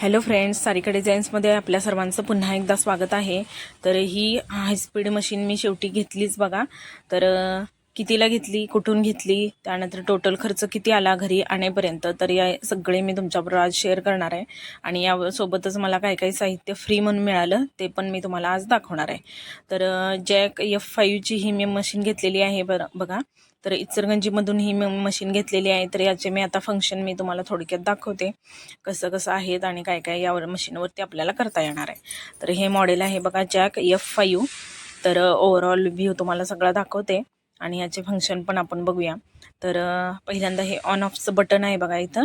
Hello friends Sarika डिझाईन्समध्ये आपल्या सर्वांचं पुन्हा एकदा स्वागत आहे. तर ही हायस्पीड मशीन मी शेवटी घेतलीच बघा. तर कितीला घेतली कुठून घेतली त्यानंतर टोटल खर्च किती आला घरी आणेपर्यंत तर या सगळे मी तुमच्याबरोबर आज शेअर करणार आहे. आणि यासोबतच मला काही काही साहित्य फ्री म्हणून मिळालं ते पण मी तुम्हाला आज दाखवणार आहे. तर जॅक एफ फाईव्हची ही मी मशीन घेतलेली आहे बरं बघा. तर इचरगंजीमधून ही मी मशीन घेतलेली आहे तर याचे मी आता फंक्शन मी तुम्हाला थोडक्यात दाखवते. कसं कसं आहेत आणि काय काय यावर मशीनवरती आपल्याला करता येणार आहे. तर हे मॉडेल आहे बघा जॅक एफ फाईव्ह तर ओव्हरऑल व्ह्यू तुम्हाला सगळा दाखवते. आणि याचे फंक्शन पण आपण बघूया. तर पहिल्यांदा हे ऑन ऑफचं बटन आहे बघा इथं.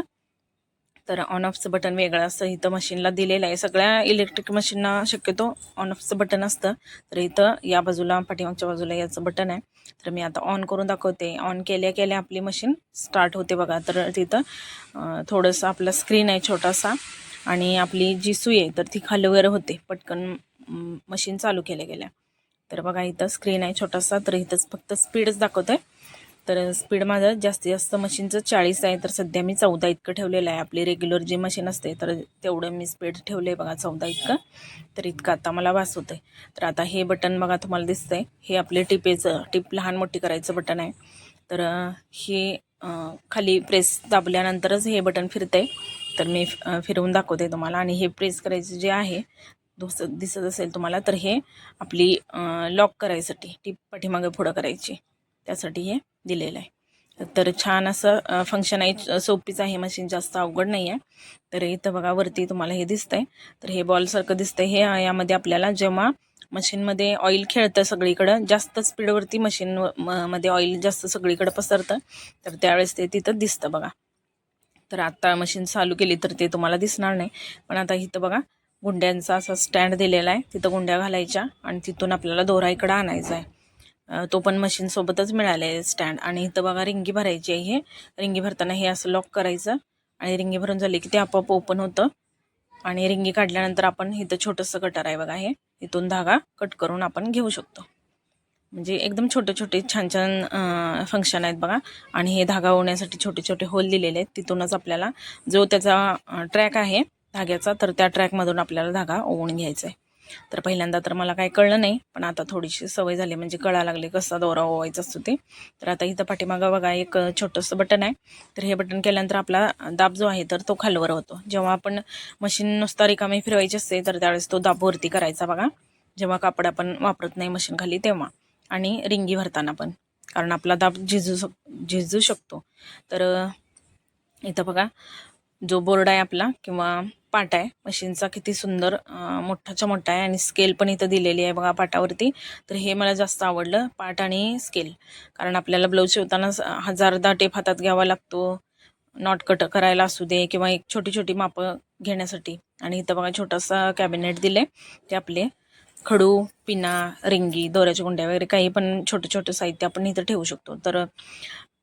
तर ऑन ऑफचं बटन वेगळं असतं. इथं मशीनला दिलेलं आहे. सगळ्या इलेक्ट्रिक मशीनना शक्यतो ऑन ऑफचं बटन असतं. तर इथं या बाजूला पाठीमागच्या बाजूला याचं बटन आहे. तर मी आता ऑन करून दाखवते. ऑन केल्या केल्या आपली मशीन स्टार्ट होते बघा. तर तिथं थोडंसं आपला स्क्रीन आहे छोटासा. आणि आपली जी सुई आहे तर ती खालीवर होते. पटकन मशीन चालू केल्या गेल्या तर बघा इथं स्क्रीन आहे छोटासा तर इथंच फक्त स्पीडच दाखवतोय. तर स्पीड माझं जास्तीत जास्त मशीनचं चाळीस आहे तर सध्या मी चौदा इतकं ठेवलेलं आहे. आपली रेग्युलर जी मशीन असते तर तेवढं मी स्पीड ठेवलं आहे बघा चौदा इतकं. तर इतकं आता मला वास होतं आहे तर आता हे बटन बघा तुम्हाला दिसतंय. हे आपले टिपेचं टिप लहान मोठी करायचं बटन आहे. तर हे खाली प्रेस दाबल्यानंतरच हे बटन फिरतंय. तर मी फिरवून दाखवते तुम्हाला. आणि हे प्रेस करायचं जे आहे दोस दिसत असेल तुम्हाला तर हे आपली लॉक करायसाठी टीप पाठीमागे पुढं करायची. त्यासाठी हे दिलेलं आहे. तर छान असं फंक्शन आहे. सोपीच आहे. मशीन जास्त अवघड नाही आहे तर इथं बघा वरती तुम्हाला हे दिसतंय. तर हे बॉलसारखं दिसतंय. हे यामध्ये आपल्याला जेव्हा मशीनमध्ये ऑइल खेळतं सगळीकडं जास्त स्पीडवरती मशीन मध्ये ऑइल जास्त सगळीकडं पसरतं तर त्यावेळेस ते तिथं दिसतं बघा. तर आत्ता मशीन चालू केली तर ते तुम्हाला दिसणार नाही. पण आता इथं बघा गुंड्यांचा असा स्टँड दिलेला आहे. तिथं गुंड्या घालायच्या आणि तिथून आपल्याला दोरा इकडं आणायचा आहे. तो पण मशीनसोबतच मिळाले मिळाला आहे स्टँड आणि इथं बघा रिंगी भरायची आहे हे. रिंगी भरताना हे असं लॉक करायचं. आणि रिंगी भरून झाली की ते आपोआप ओपन होतं. आणि रिंगी काढल्यानंतर आपण इथं छोटंसं कटर आहे बघा हे. इथून धागा कट करून आपण घेऊ शकतो. म्हणजे एकदम छोटे छोटे छान छान फंक्शन आहेत बघा. आणि हे धागा ओढण्यासाठी छोटे छोटे होल दिलेले आहेत. तिथूनच आपल्याला जो त्याचा ट्रॅक आहे धाग्याचा तर त्या ट्रॅकमधून आपल्याला धागा ओवून घ्यायचा आहे तर पहिल्यांदा तर मला काही कळलं नाही पण आता थोडीशी सवय झाली म्हणजे कळा लागले कसा दोरा ओवायचा असतो ते. तर आता इथं पाठीमागं बघा एक छोटंसं बटन आहे. तर हे बटन केल्यानंतर आपला दाब जो आहे तर तो खालवर होतो. जेव्हा आपण मशीन नुसता रिकामी फिरवायची असते तर त्यावेळेस तो दाब वरती करायचा बघा. जेव्हा कापड आपण वापरत नाही मशीन खाली तेव्हा. आणि रिंगी भरताना पण. कारण आपला दाब झिजू शक झिजू शकतो. तर इथं बघा जो बोर्ड आहे आपला किंवा पाट आहे. मशीनचा किती सुंदर मोठाच्या मोठा आहे आणि स्केल पण इथं दिलेली आहे बघा पाटावरती. तर हे मला जास्त आवडलं पाट आणि स्केल कारण आपल्याला ब्लाऊज शिवताना हजारदा टेप हातात घ्यावा लागतो. नॉट कट करायला असू दे किंवा एक छोटी छोटी मापं घेण्यासाठी. आणि इथं बघा छोटासा कॅबिनेट दिले ते आपले. खडू पिना रिंगी दोऱ्याच्या गुंड्या वगैरे काही पण छोटं छोटं साहित्य आपण इथं ठेवू शकतो. तर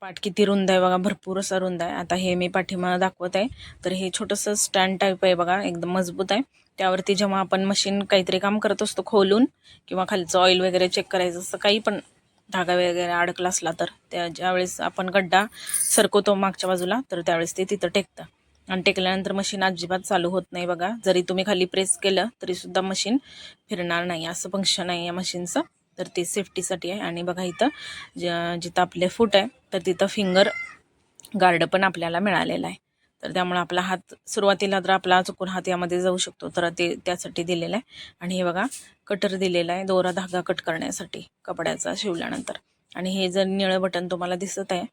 पाठ किती रुंद आहे बघा भरपूर असा रुंद आहे. आता हे मी पाठीमा दाखवत आहे. तर हे छोटंसं स्टँड टाईप आहे बघा एकदम मजबूत आहे. त्यावरती जेव्हा आपण मशीन काहीतरी काम करत असतो खोलून किंवा खालचं ऑइल वगैरे चेक करायचं असं काही पण धागा वगैरे अडकला असला तर त्या ज्यावेळेस आपण गड्डा सरकवतो मागच्या बाजूला तर त्यावेळेस ते तिथं टेकतं. आणि टेकल्यानंतर मशीन अजिबात चालू होत नाही बघा. जरी तुम्ही खाली प्रेस केलं तरीसुद्धा मशीन फिरणार नाही. असं फंक्शन आहे या मशीनचं तर ते सेफ्टीसाठी आहे. आणि बघा इथं ज जिथं आपले फूट आहे तर तिथं फिंगर गार्ड पण आपल्याला मिळालेला आहे. तर त्यामुळे आपला हात सुरुवातीला तर आपला चुकून हात यामध्ये जाऊ शकतो तर ते त्यासाठी दिलेलं आहे. आणि हे बघा कटर दिलेला आहे दोरा धागा कट करण्यासाठी कपड्याचा शिवल्यानंतर. आणि हे जर निळं बटन तुम्हाला दिसत आहे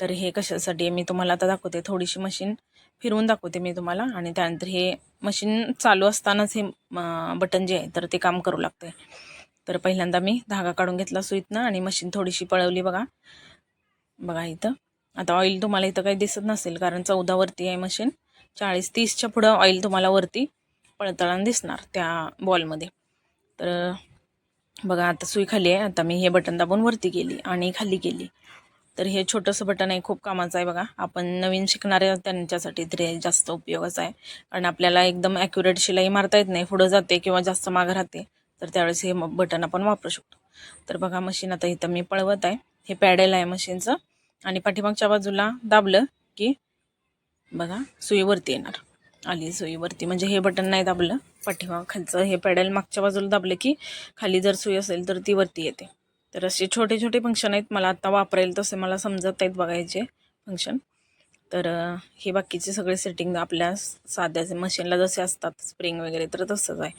तर हे कशासाठी आहे मी तुम्हाला आता दाखवते. थोडीशी मशीन फिरवून दाखवते मी तुम्हाला. आणि त्यानंतर हे मशीन चालू असतानाच हे बटन जे आहे तर ते काम करू लागते तर पहिल्यांदा मी धागा काढून घेतला सुईतनं आणि मशीन थोडीशी पळवली बघा. बघा इथं. आता ऑइल तुम्हाला इथं काही दिसत नसेल कारण चौदावरती आहे मशीन. चाळीस तीसच्या पुढं ऑइल तुम्हाला वरती पळताळानं दिसणार त्या बॉलमध्ये तर बघा आता सुई खाली आहे. आता मी हे बटन दाबून वरती गेली आणि खाली गेली तर हे छोटंसं बटन आहे खूप कामाचं आहे बघा. आपण नवीन शिकणारे त्यांच्यासाठी तरी जास्त उपयोगाचं आहे. कारण आपल्याला एकदम ॲक्युरेट शिलाई मारता येत नाही. पुढं जाते किंवा जास्त माग राहते. तर त्यावेळेस हे बटन आपण वापरू शकतो. तर बघा मशीन आता इथं मी पळवत आहे. हे पॅडेल आहे मशीनचं आणि पाठीमागच्या बाजूला दाबलं की बघा सुईवरती येणार. आली सुईवरती. म्हणजे हे बटन नाही दाबलं. पाठीमाग खालचं हे पॅडेल मागच्या बाजूला दाबलं की खाली जर सुई असेल तर ती वरती येते. तर असे छोटे छोटे फंक्शन आहेत. मला आत्ता वापरेल तसे मला समजत आहेत बघायचे फंक्शन तर हे बाकीचे सगळे सेटिंग आपल्या साध्या मशीनला जसे असतात स्प्रिंग वगैरे तर तसंच आहे.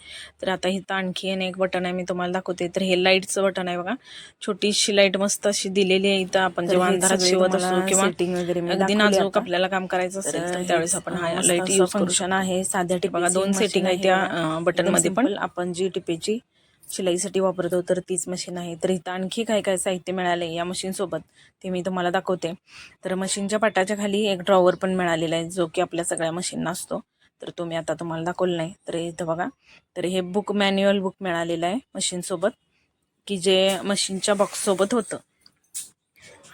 तर आता इथं आणखी आणि एक बटन आहे मी तुम्हाला दाखवते. तर हे लाईटचं बटन आहे बघा. छोटीशी लाइट मस्त अशी दिलेली आहे इथं. आपण जेव्हा अंधारात शिवत असतो किंवा अगदी नाजूक. आपल्याला काम करायचं असेल तर त्यावेळेस आपण हा लाइट यूज function आहे साध्या बघा दोन सेटिंग आहे त्या आहे. बटनमध्ये एकदम पण. आपण जी टिपेची शिलाईसाठी वापरतो तर तीच मशीन आहे. तर इथं आणखी काय काय साहित्य मिळालं आहे या मशीनसोबत ते मी तुम्हाला दाखवते. तर मशीनच्या पाटाच्या खाली एक ड्रॉवर पण मिळालेला आहे जो की आपल्या सगळ्या मशीनना असतो. तर तो मी आता तुम्हाला दाखवलं नाही. तर इथं बघा. तर हे बुक मॅन्युअल बुक मिळालेलं आहे मशीनसोबत की जे मशीनच्या बॉक्ससोबत होतं.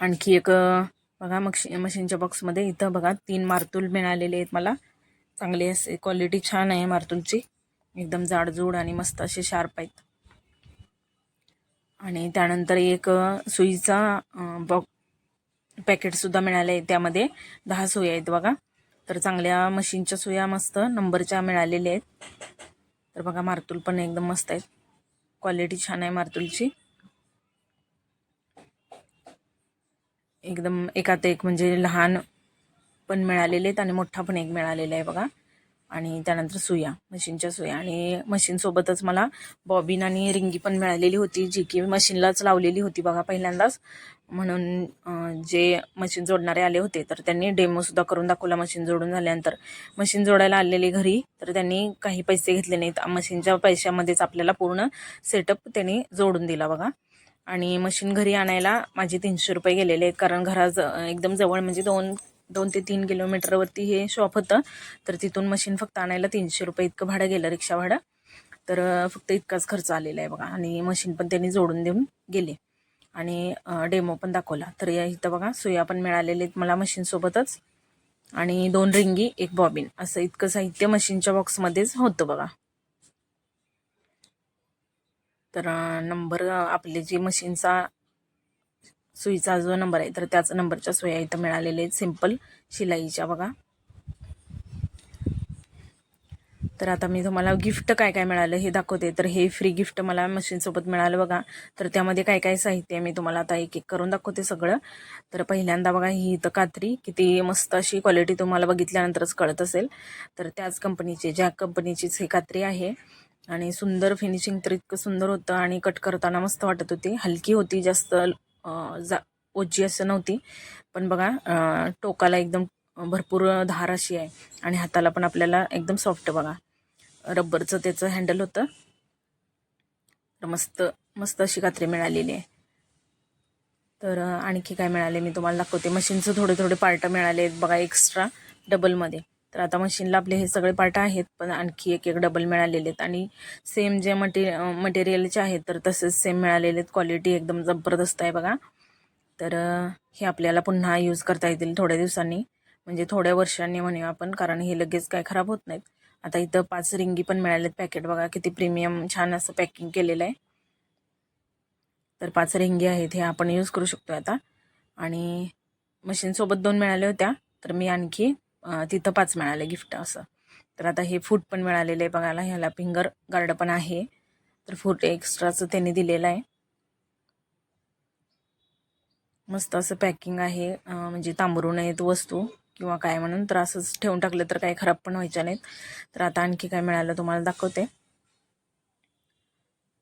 आणखी एक बघा मशी मशीनच्या बॉक्समध्ये इथं बघा तीन मारतूल मिळालेले आहेत मला. चांगले असे क्वालिटी छान आहे मारतूलची. एकदम जाडजूड आणि मस्त असे शार्प आहेत. आणि त्यानंतर एक सुईचा बॉक पॅकेटसुद्धा मिळालं आहे त्यामध्ये. दहा सुया आहेत बघा. तर चांगल्या मशीनच्या सुया मस्त नंबरच्या मिळालेल्या आहेत. तर बघा मारतूल पण एकदम मस्त आहेत. क्वालिटी छान आहे मारतूलची. एकदम एकात एक म्हणजे लहान पण मिळालेले आहेत आणि मोठा पण एक मिळालेला आहे बघा. आणि त्यानंतर सुया मशीनच्या सुया. आणि मशीनसोबतच मला बॉबिन आणि रिंगी पण मिळालेली होती जी की मशीनलाच लावलेली होती बघा पहिल्यांदाच. म्हणून जे मशीन जोडणारे आले होते तर त्यांनी डेमोसुद्धा करून दाखवला मशीन जोडून झाल्यानंतर. मशीन जोडायला आलेले घरी तर त्यांनी काही पैसे घेतले नाहीत. मशीनच्या पैशामध्येच आपल्याला पूर्ण सेटअप त्यांनी जोडून दिला बघा. आणि मशीन घरी आणायला माझे तीनशे रुपये गेलेले आहेत. कारण घराज एकदम जवळ म्हणजे दोन दोन ते तीन किलोमीटरवरती हे शॉप होतं. तर तिथून मशीन फक्त आणायला तीनशे रुपये इतकं भाडं गेलं रिक्षा भाडं. तर फक्त इतकाच खर्च आलेला आहे बघा. आणि मशीन पण त्यांनी जोडून देऊन गेले. आणि डेमो पण दाखवला. तर या इथं बघा सुया पण मिळालेले आहेत मला मशीनसोबतच आणि दोन रिंगी एक बॉबिन असं इतकं साहित्य मशीनच्या बॉक्समध्येच होतं बघा. तर नंबर आपले जे मशीनचा सुईचा जो नंबर आहे तर त्याच नंबरच्या सुया इथं मिळालेल्या आहेत. सिंपल शिलाईच्या बघा. तर आता मी तुम्हाला गिफ्ट काय काय मिळालं हे दाखवते. तर हे फ्री गिफ्ट मला मशीनसोबत मिळालं बघा. तर त्यामध्ये काय काय साहित्य आहे मी तुम्हाला आता एक एक करून दाखवते सगळं. तर पहिल्यांदा बघा ही इथं कात्री. किती मस्त अशी क्वालिटी तुम्हाला बघितल्यानंतरच कळत असेल. तर त्याच कंपनीची ज्या कंपनीचीच ही कात्री आहे. आणि सुंदर फिनिशिंग तर इतकं सुंदर होतं आणि कट करताना मस्त वाटत होती. हलकी होती जास्त जा ओजी असं नव्हती. पण बघा टोकाला एकदम भरपूर धार अशी आहे आणि हाताला पण आपल्याला एकदम सॉफ्ट बघा. रब्बरचं त्याचं हँडल होतं. तर मस्त मस्त अशी कात्री मिळालेली आहे. तर आणखी काय मिळाले मी तुम्हाला दाखवते. मशीनचं थोडे थोडे पार्ट मिळाले आहेत बघा एक्स्ट्रा डबलमध्ये तर आता मशीनला आपले हे सगळे पार्ट आहेत पण आणखी एक एक डबल मिळालेले आहेत. आणि सेम जे मटे मटेरियलचे आहेत तर तसेच सेम मिळालेले आहेत. क्वालिटी एकदम जबरदस्त आहे बघा. तर हे आपल्याला पुन्हा यूज करता येतील थोड्या दिवसांनी. म्हणजे थोड्या वर्षांनी म्हणूया आपण कारण हे लगेच काय खराब होत नाहीत. आता इथं पाच रिंगी पण मिळालेत पॅकेट बघा. किती प्रीमियम छान असं पॅकिंग केलेलं आहे. तर पाच रिंगी आहेत हे आपण यूज करू शकतो आता. आणि मशीनसोबत दोन मिळाल्या होत्या. तर मी आणखी तिथं पाच मिळाले गिफ्ट असं. तर आता हे फूट पण मिळालेलं आहे बघायला. ह्याला फिंगर गार्ड पण आहे. तर फूट एक्स्ट्राचं त्यांनी दिलेलं आहे. मस्त असं पॅकिंग आहे. म्हणजे तांबरू नयेत वस्तू किंवा काय म्हणून. तर असंच ठेवून टाकलं तर काही खराब पण व्हायच्या नाहीत. तर आता आणखी काय मिळालं तुम्हाला दाखवते.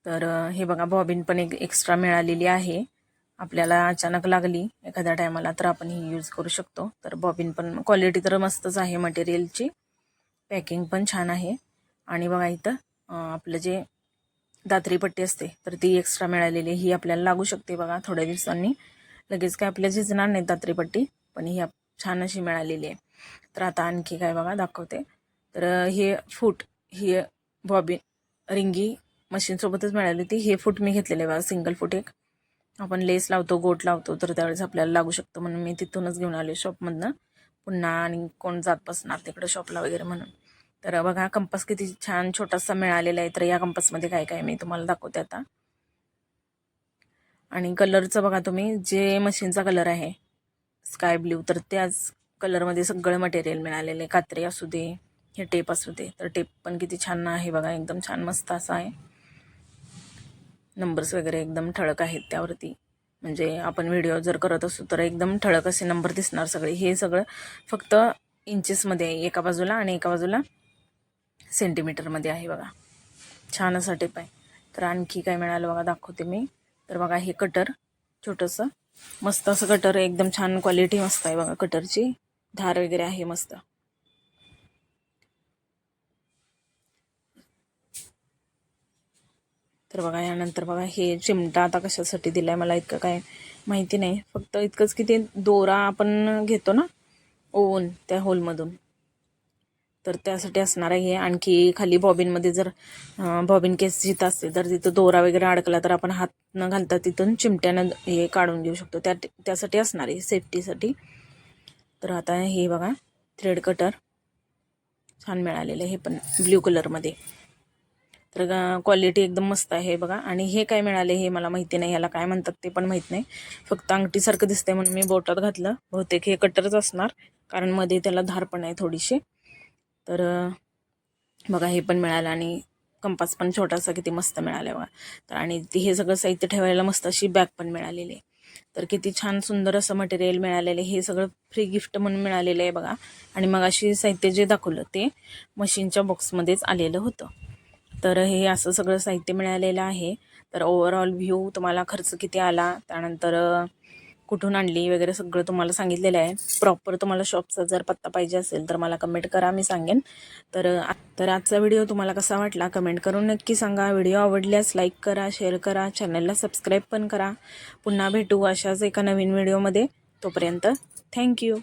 तर हे बघा बॉबिन पण एक एक्स्ट्रा मिळालेली आहे. आपल्याला अचानक लागली एखाद्या टायमाला तर आपण ही यूज करू शकतो. तर बॉबिन पण क्वालिटी तर मस्तच आहे मटेरियलची पॅकिंग पण छान आहे. आणि बघा इथं आपलं जे दात्री पट्टी असते तर ती एक्स्ट्रा मिळालेली ही आपल्याला लागू शकते बघा थोड्या दिवसांनी. लगेच काय आपल्या झिजणार नाही दात्री पट्टी पण ही आप- छान अशी मिळालेली आहे. तर आता आणखी काय बघा दाखवते. तर हे फूट ही बॉबिन रिंगी मशीनसोबतच मिळाली होती. हे फूट मी घेतलेले बघा सिंगल फूट एक. आपण लेस लावतो गोट लावतो तर त्यावेळेस आपल्याला लागू शकतो. म्हणून मी तिथूनच घेऊन आले शॉपमधनं. पुन्हा आणि कोण जात बसणार तिकडं शॉपला वगैरे म्हणून. तर बघा कंपास किती छान छोटासा मिळालेला आहे. तर या कंपासमध्ये काय काय मी तुम्हाला दाखवते आता. आणि कलरचं बघा तुम्ही जे मशीनचा कलर आहे स्काय ब्ल्यू तर त्याच कलरमध्ये सगळं मटेरियल मिळालेलं आहे. कात्री असू दे हे टेप असू दे तर टेप पण किती छान आहे बघा एकदम छान मस्त असा आहे. नंबर्स वगैरे एकदम ठळक आहेत त्यावरती. म्हणजे आपण व्हिडिओ जर करत असू तर एकदम ठळक असे नंबर दिसणार सगळे. हे सगळं फक्त इंचेसमध्ये आहे एका बाजूला आणि एका बाजूला सेंटीमीटरमध्ये आहे बघा. छान असा टेप आहे. तर आणखी काय मिळालं बघा दाखवते मी. तर बघा हे कटर छोटंसं मस्त असं कटर एकदम छान क्वालिटी मस्त आहे बघा कटरची धार वगैरे आहे मस्त. तर बघा यानंतर बघा हे चिमटा आता कशासाठी दिला आहे मला इतकं काय माहिती नाही. फक्त इतकंच की ते दोरा आपण घेतो ना ओवून त्या होलमधून. तर त्यासाठी असणार आहे हे. आणखी खाली बॉबिनमध्ये जर बॉबिन केस जिथं असते तर तिथं दोरा वगैरे अडकला तर आपण हात न घालता तिथून चिमट्यानं हे काढून घेऊ शकतो. त्या त्यासाठी असणार आहे सेफ्टीसाठी. तर आता हे बघा थ्रेड कटर छान मिळालेलं आहे हे पण ब्ल्यू कलरमध्ये. तर क्वालिटी एकदम मस्त आहे बघा. आणि हे काय मिळाले हे मला माहिती नाही ह्याला काय म्हणतात ते पण माहीत नाही. फक्त अंगठीसारखं दिसतंय म्हणून मी बोटात घातलं. बहुतेक हे कटरच असणार कारण मध्ये त्याला धार पण आहे थोडीशी. तर बघा हे पण मिळालं आणि कंपास पण छोटासा किती मस्त मिळाला बघा. तर आणि ती हे सगळं साहित्य ठेवायला मस्त अशी बॅग पण मिळालेली आहे. तर किती छान सुंदर असं मटेरियल मिळालेलं आहे. हे सगळं फ्री गिफ्ट म्हणून मिळालेलं आहे बघा. आणि मग अशी साहित्य जे दाखवलं ते मशीनच्या बॉक्समध्येच आलेलं होतं. तर हे असं सगळं साहित्य मिळालेलं आहे. तर ओवरऑल व्ह्यू तुम्हाला खर्च किती आला? त्यानंतर कुठून आणली वगैरे सगळं तुम्हाला सांगितलेलं आहे. प्रॉपर तुम्हाला शॉपचा जर पत्ता पाहिजे असेल तर मला कमेंट करा मी सांगेन. तर तर आजचा व्हिडिओ तुम्हाला कसा वाटला? कमेंट करून नक्की सांगा. व्हिडिओ आवडल्यास लाईक करा शेअर करा चॅनलला सबस्क्राईब पण करा. पुन्हा भेटू अशाच एका नवीन व्हिडिओमध्ये तोपर्यंत थँक्यू